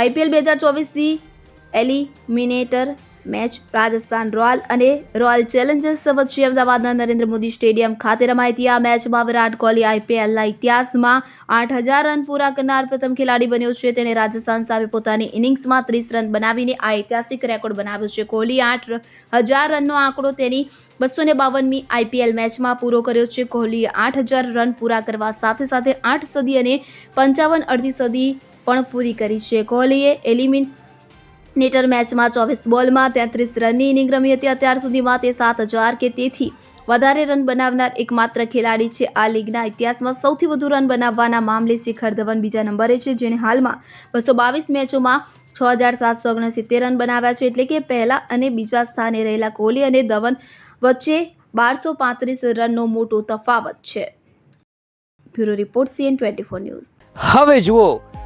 IPL બે હજાર ચોવીસની એલિમિનેટર મેચ રાજસ્થાન રોયલ અને રોયલ ચેલેન્જર્સ વચ્ચે અમદાવાદના નરેન્દ્ર મોદી સ્ટેડિયમ ખાતે રમાઈ હતી. આ મેચમાં વિરાટ કોહલી આઈપીએલના ઇતિહાસમાં આઠ હજાર રન પૂરા કરનાર પ્રથમ ખેલાડી બન્યો છે. તેણે રાજસ્થાન સામે પોતાની ઇનિંગ્સમાં ત્રીસ રન બનાવીને આ ઐતિહાસિક રેકોર્ડ બનાવ્યો છે. કોહલી આઠ હજાર રનનો આંકડો તેની બસો ને બાવનમી આઈપીએલ મેચમાં પૂરો કર્યો છે. કોહલીએ આઠ હજાર રન પૂરા કરવા સાથે સાથે આઠ સદી અને પંચાવન અડધી સદી પણ પૂરી કરી છે કોહલીએ એલિમિનેટર મેચમાં ચોવીસ બોલમાં તેત્રીસ રનની ઇનિંગ રમી હતી. અત્યાર સુધીમાં તે સાત હજાર કે તેથી વધારે રન બનાવનાર એકમાત્ર ખેલાડી છે આ લીગના ઇતિહાસમાં સૌથી વધુ રન બનાવવાના મામલે શિખર ધવન બીજા નંબરે છે, જેણે હાલમાં બસો બાવીસ મેચોમાં છ હજાર સાતસો ઓગણસિત્તેર રન બનાવ્યા છે. એટલે કે પહેલા અને બીજા સ્થાને રહેલા કોહલી અને ધવન વચ્ચે બારસો પાંત્રીસ રનનો મોટો તફાવત છે. Bureau report CN twenty four news. હવે જુઓ